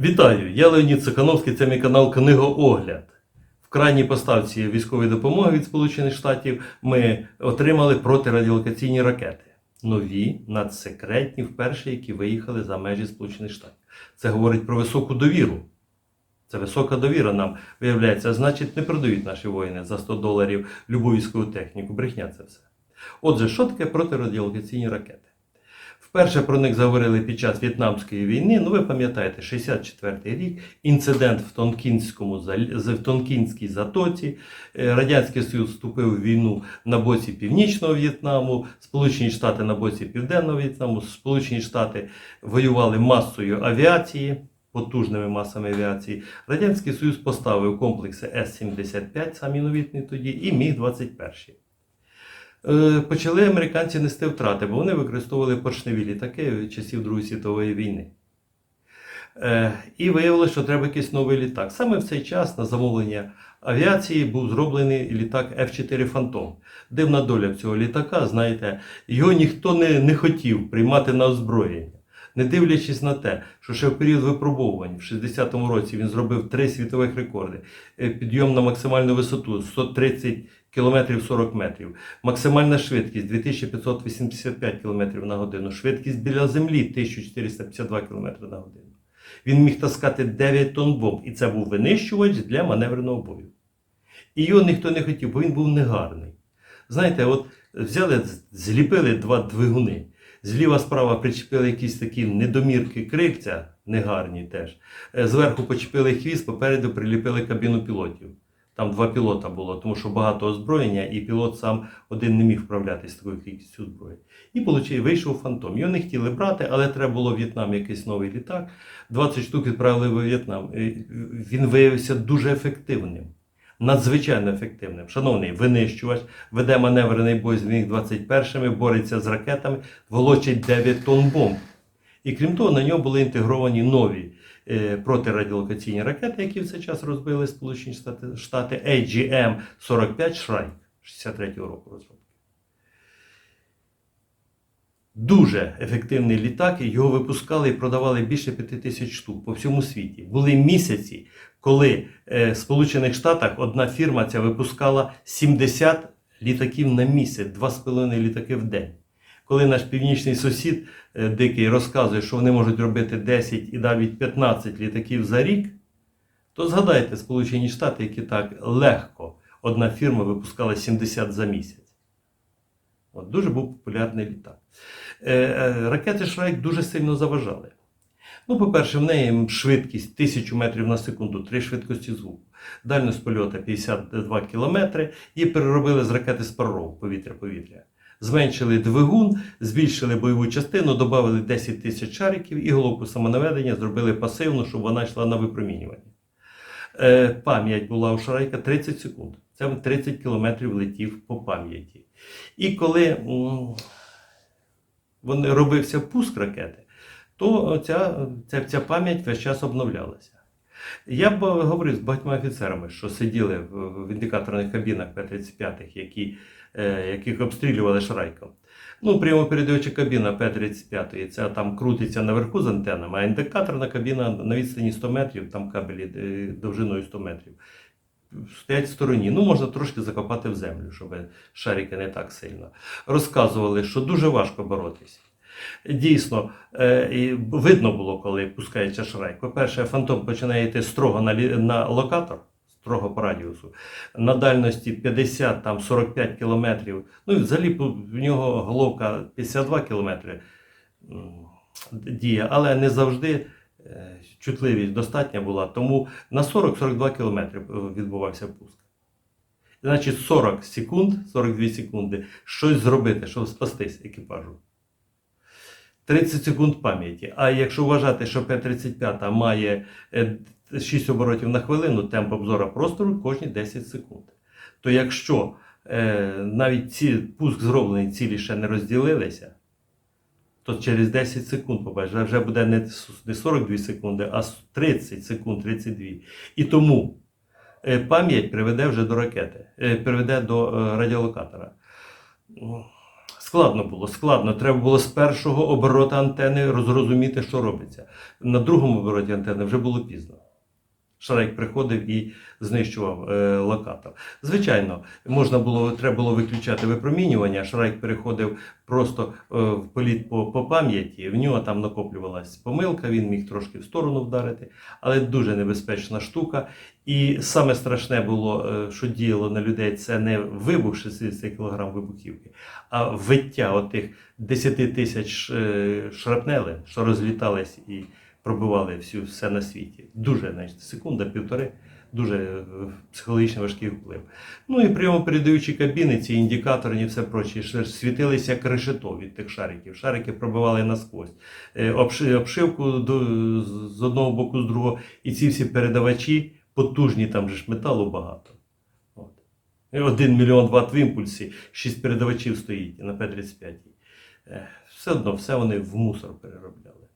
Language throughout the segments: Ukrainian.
Вітаю! Я Леонід Сокановський, це мій канал Книгоогляд. В крайній поставці військової допомоги від Сполучених Штатів ми отримали протирадіолокаційні ракети. Нові, надсекретні, вперше, які виїхали за межі Сполучених Штатів. Це говорить про високу довіру. Це висока довіра нам виявляється, значить, не продають наші воїни за 100 доларів любу військову техніку. Брехня це все. Отже, що таке протирадіолокаційні ракети? Вперше про них заговорили під час В'єтнамської війни. Ну, ви пам'ятаєте, 64-й рік, інцидент в Тонкінському в Тонкінській затоці. Е, Радянський Союз вступив в війну на боці Північного В'єтнаму, Сполучені Штати на боці Південного В'єтнаму. Сполучені Штати воювали масою авіації, потужними масами авіації. Радянський Союз поставив комплекси С-75, самі новітні тоді, і Міг-21. Е, Почали американці нести втрати, бо вони використовували поршневі літаки часів Другої світової війни. Е, І виявилося, що треба якийсь новий літак. Саме в цей час на замовлення авіації був зроблений літак F-4 Phantom. Дивна доля цього літака, знаєте, його ніхто не, не хотів приймати на озброєння. Не дивлячись на те, що ще в період випробовувань в 60-му році він зробив три світових рекорди: Е, підйом на максимальну висоту 130 км 40 метрів, максимальна швидкість 2585 км на годину, швидкість біля землі 1452 км на годину. Він міг таскати 9 тонн бомб, і це був винищувач для маневреного бою. І його ніхто не хотів, бо він був негарний. Знаєте, от взяли, зліпили два двигуни. Зліва справа причепили якісь такі недомірки крильця, негарні теж. Е, Зверху почепили хвіст, попереду приліпили кабіну пілотів. Там два пілота було, тому що багато озброєння, і пілот сам один не міг вправлятися такою кількістю зброї. І получив, вийшов фантом. Його не хотіли брати, але треба було в В'єтнам якийсь новий літак. 20 штук відправили в В'єтнам. І Він виявився дуже ефективним. Надзвичайно ефективним. Шановний винищувач, веде маневрений бой з міг 21 бореться з ракетами, волочить 9 тонн бомб. І крім того, на нього були інтегровані нові е, протирадіолокаційні ракети, які в цей час розбили Сполучені Штати AGM-45 Шрайк 63-го року розробки. Дуже ефективний літак, його випускали і продавали більше 5 тисяч штук по всьому світі. Були місяці, коли е, в Сполучених Штатах одна фірма ця випускала 70 літаків на місяць, 2,5 літаки в день. Коли наш північний сусід е, дикий розказує, що вони можуть робити 10 і навіть 15 літаків за рік, то згадайте Сполучені Штати, які так легко одна фірма випускала 70 за місяць. От, дуже був популярний літак. Е, е, ракети Шрайк дуже сильно заважали. Ну, по-перше, в неї швидкість 1000 метрів на секунду, три швидкості звуку. Дальність польоту 52 кілометри і переробили з ракети Спарров повітря-повітря. Зменшили двигун, збільшили бойову частину, додали 10 тисяч шариків і головку самонаведення зробили пасивну, щоб вона йшла на випромінювання. Е, пам'ять була у Шрайка 30 секунд. Це 30 кілометрів летів по пам'яті. І коли вони робився пуск ракети, то ця, ця, ця пам'ять весь час обновлялася. Я б говорив з багатьма офіцерами, що сиділи в індикаторних кабінах П-35, які, е, яких обстрілювали шрайком. Ну, прямопередача кабіна П-35, це там крутиться наверху з антенами, а індикаторна кабіна на відстані 100 метрів, там кабелі е, довжиною 100 метрів. Стоять в стороні. Ну, можна трошки закопати в землю, щоб шарики не так сильно. Розказували, що дуже важко боротися. Дійсно, е, видно було, коли пускається шрайк. По-перше, фантом починає йти строго на локатор, строго по радіусу, на дальності 50 там 45 кілометрів. Ну і взагалі в нього головка 52 кілометри діє, але не завжди е, чутливість достатня була. Тому на 40-42 кілометри е, відбувався пуск. Значить, 40 секунд, 42 секунди, щось зробити, щоб спастись екіпажу. 30 секунд пам'яті. А якщо вважати, що П-35 має е, 6 оборотів на хвилину, темп обзора простору кожні 10 секунд. То якщо е, навіть ці пуск зроблений, цілі ще не розділилися, то через 10 секунд побачиш, вже- буде не 42 секунди, а 30 секунд, 32. І тому е, пам'ять приведе вже до ракети, е, приведе до е, радіолокатора. Складно було, складно. Треба було з першого оборота антени розрозуміти, що робиться. На другому обороті антени вже було пізно. Шарик приходив і знищував е, локатор. Звичайно, можна було, треба було виключати випромінювання. Шарик переходив просто е, в політ по, по пам'яті. В нього там накоплювалась помилка, він міг трошки в сторону вдарити, але дуже небезпечна штука. І саме страшне було, е, що діяло на людей, це не вибух 60 кг вибухівки, а виття отих 10 тисяч е, шрапнелей, що розлітались і пробивали всю все на світі. Дуже значить, секунда, півтори, дуже е, психологічно важкий вплив. Ну і прямопередаючі кабіни, ці індикаторні і все проче, світилися як решето від тих шариків. Шарики пробивали насквозь. Е, Обшивку з одного боку, з другого. І ці всі передавачі потужні, там же ж металу багато. Один мільйон ватт в імпульсі, шість передавачів стоїть на П-35. Е, Все одно, все вони в мусор переробляли.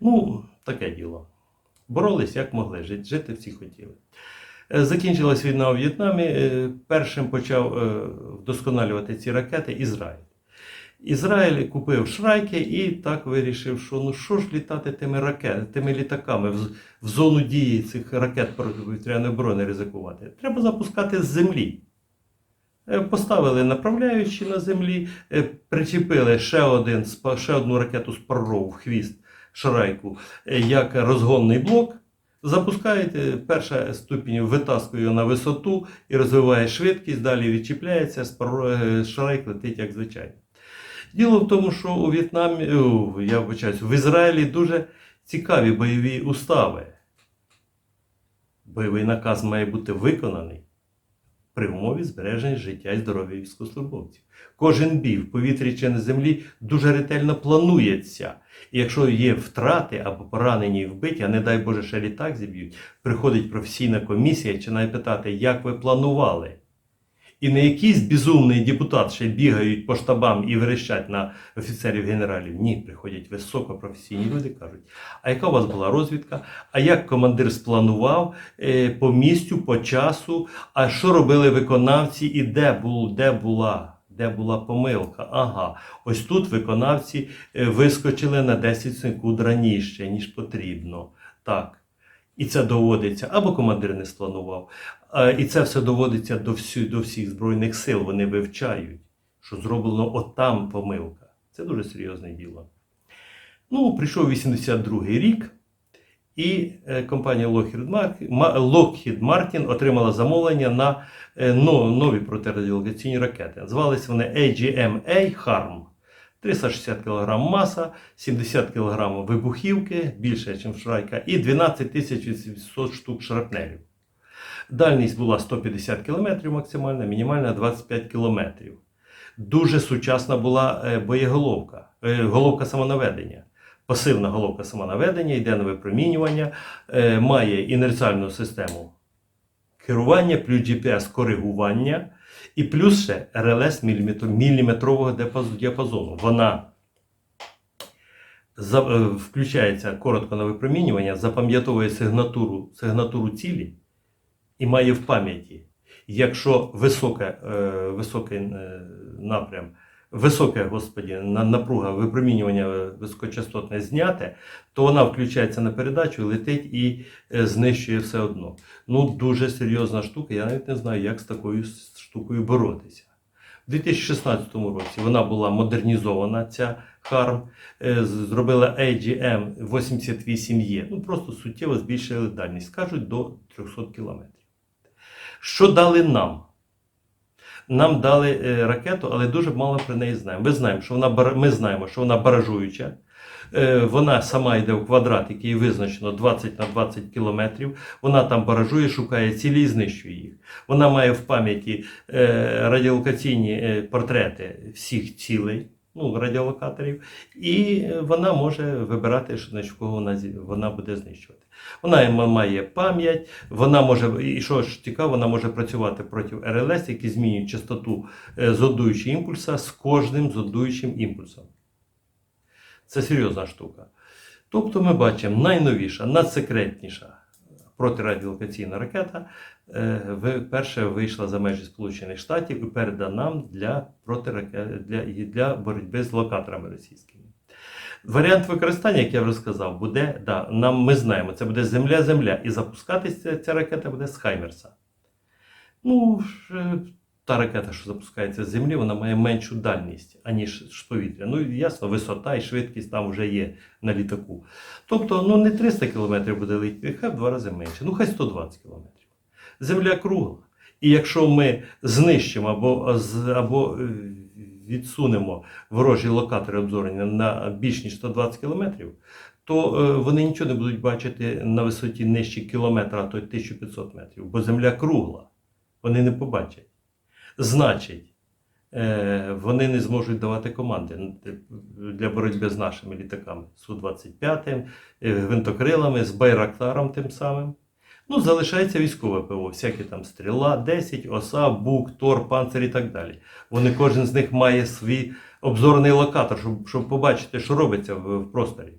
Ну, таке діло. Боролись як могли, жити, жити всі хотіли. Е, Закінчилась війна у В'єтнамі. е, Першим почав е, вдосконалювати ці ракети Ізраїль. Ізраїль купив шрайки і так вирішив, що ну що ж літати тими ракет, тими літаками в, в зону дії цих ракет протиповітряної оборони ризикувати. Треба запускати з землі. Поставили направляючі на землі, причепили ще, один, ще одну ракету з парров в хвіст шарайку е, як розгонний блок. Запускаєте, перша ступінь витаскує на висоту і розвиває швидкість, далі відчіпляється, е, шарайк летить як звичайно. Діло в тому, що у В'єтнамі, я вибачаюсь, в Ізраїлі дуже цікаві бойові устави. Бойовий наказ має бути виконаний при умові збереження життя і здоров'я військовослужбовців. Кожен бій в повітрі чи на землі дуже ретельно планується. І якщо є втрати або поранені і вбиті, а не дай Боже, ще літак зіб'ють, приходить професійна комісія чи починає питати, як ви планували. І не якийсь безумний депутат ще бігають по штабам і верещать на офіцерів генералів. Ні, приходять високопрофесійні люди, кажуть, а яка у вас була розвідка? А як командир спланував е, по місцю, по часу? А що робили виконавці і де, був, де була? Де була помилка? Ага, ось тут виконавці е, вискочили на 10 секунд раніше, ніж потрібно. Так. І це доводиться, або командир не спланував. І це все доводиться до, всю, до всіх Збройних сил. Вони вивчають, що зроблено отам помилка. Це дуже серйозне діло. Ну, прийшов 82-й рік, і е, компанія Lockheed Martin, Ма- Lockheed Martin отримала замовлення на е, нові протирадіолокаційні ракети. Звались вони AGM-A HARM. 360 кг маса, 70 кг вибухівки, більше, ніж шрайка, і 12 800 штук шрапнелів. Дальність була 150 км максимальна, мінімальна 25 км. Дуже сучасна була е, боєголовка, е, головка самонаведення. Пасивна головка самонаведення, йде на випромінювання, е, має інерціальну систему керування, плюс GPS-коригування і плюс ще РЛС міліметрового діапазону. Вона включається коротко на випромінювання, запам'ятовує сигнатуру, сигнатуру цілі і має в пам'яті. Якщо високе, е, високий е, напрям, високе, господі, напруга випромінювання високочастотне зняте, то вона включається на передачу, летить і е, знищує все одно. Ну, дуже серйозна штука. Я навіть не знаю, як з такою штукою боротися. У 2016 році вона була модернізована, ця з- зробила AGM 88E. Ну, просто суттєво збільшили дальність, кажуть, до 300 кілометрів. Що дали нам? Нам дали е, ракету, але дуже мало про неї знаємо. Ми знаємо, що вона, ми знаємо, що вона баражуюча. Е, Вона сама йде в квадрат, який визначено 20 на 20 кілометрів. Вона там баражує, шукає цілі і знищує їх. Вона має в пам'яті е, радіолокаційні портрети всіх цілей, ну, радіолокаторів, і е, вона може вибирати, що, кого вона, вона буде знищувати. Вона має пам'ять, вона може, і що ж цікаво, вона може працювати проти РЛС, які змінюють частоту е, зодуючого імпульса з кожним зодуючим імпульсом. Це серйозна штука. Тобто ми бачимо найновіша, надсекретніша протирадіолокаційна ракета перша вийшла за межі Сполучених Штатів і передана нам для, для, для боротьби з локаторами російськими. Варіант використання, як я вже сказав, буде, да, нам ми знаємо, це буде земля-земля, і запускатися ця ракета буде з Хаймерса. Ну, е, та ракета, що запускається з землі, вона має меншу дальність, аніж з повітря. Ну, ясно, висота і швидкість там вже є на літаку. Тобто, ну не 300 км буде летіти, хай в два рази менше, ну хай 120 км. Земля кругла. І якщо ми знищимо або, або е, відсунемо ворожі локатори обзорення на більш ніж 120 км, то е, вони нічого не будуть бачити на висоті нижче кілометра, а то й 1500 метрів, бо земля кругла. Вони не побачать. Значить, е, вони не зможуть давати команди для боротьби з нашими літаками Су-25, е, гвинтокрилами, з Байрактаром тим самим. Ну, залишається військове ПВО, всякі там стріла, 10, оса, бук, тор, панцир і так далі. Вони кожен з них має свій обзорний локатор, щоб, щоб побачити, що робиться в, в просторі.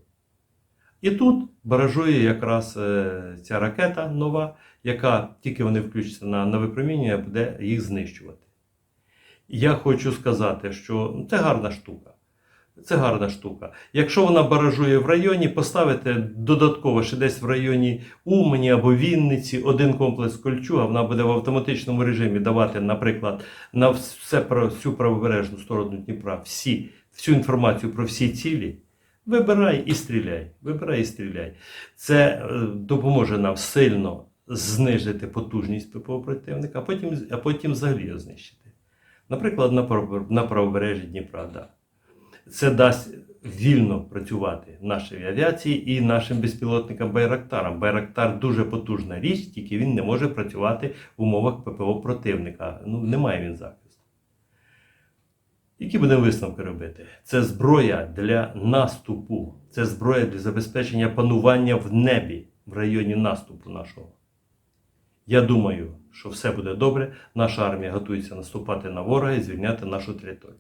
І тут баражує якраз е, ця ракета нова, яка тільки вони включаться на, на випромінювання, буде їх знищувати. Я хочу сказати, що ну, це гарна штука. Це гарна штука. Якщо вона баражує в районі, поставити додатково ще десь в районі Умані або Вінниці один комплекс Кольчуга, вона буде в автоматичному режимі давати, наприклад, на все про всю правобережну сторону Дніпра всі, всю інформацію про всі цілі. Вибирай і стріляй. Вибирай і стріляй. Це е, допоможе нам сильно знижити потужність ППО противника, а потім, а потім взагалі його знищити. Наприклад, на, право- на правобережжі Дніпра. Да. Це дасть вільно працювати нашій авіації і нашим безпілотникам Байрактарам. Байрактар дуже потужна річ, тільки він не може працювати в умовах ППО противника. Ну, немає він захисту. Які будемо висновки робити? Це зброя для наступу, це зброя для забезпечення панування в небі в районі наступу нашого. Я думаю, що все буде добре. Наша армія готується наступати на ворога і звільняти нашу територію.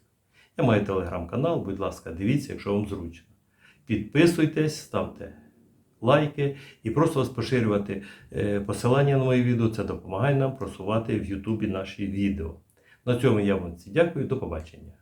Я маю телеграм-канал, будь ласка, дивіться, якщо вам зручно. Підписуйтесь, ставте лайки і просто вас поширювати е, посилання на мої відео. Це допомагає нам просувати в Ютубі наші відео. На цьому я вам дякую. До побачення.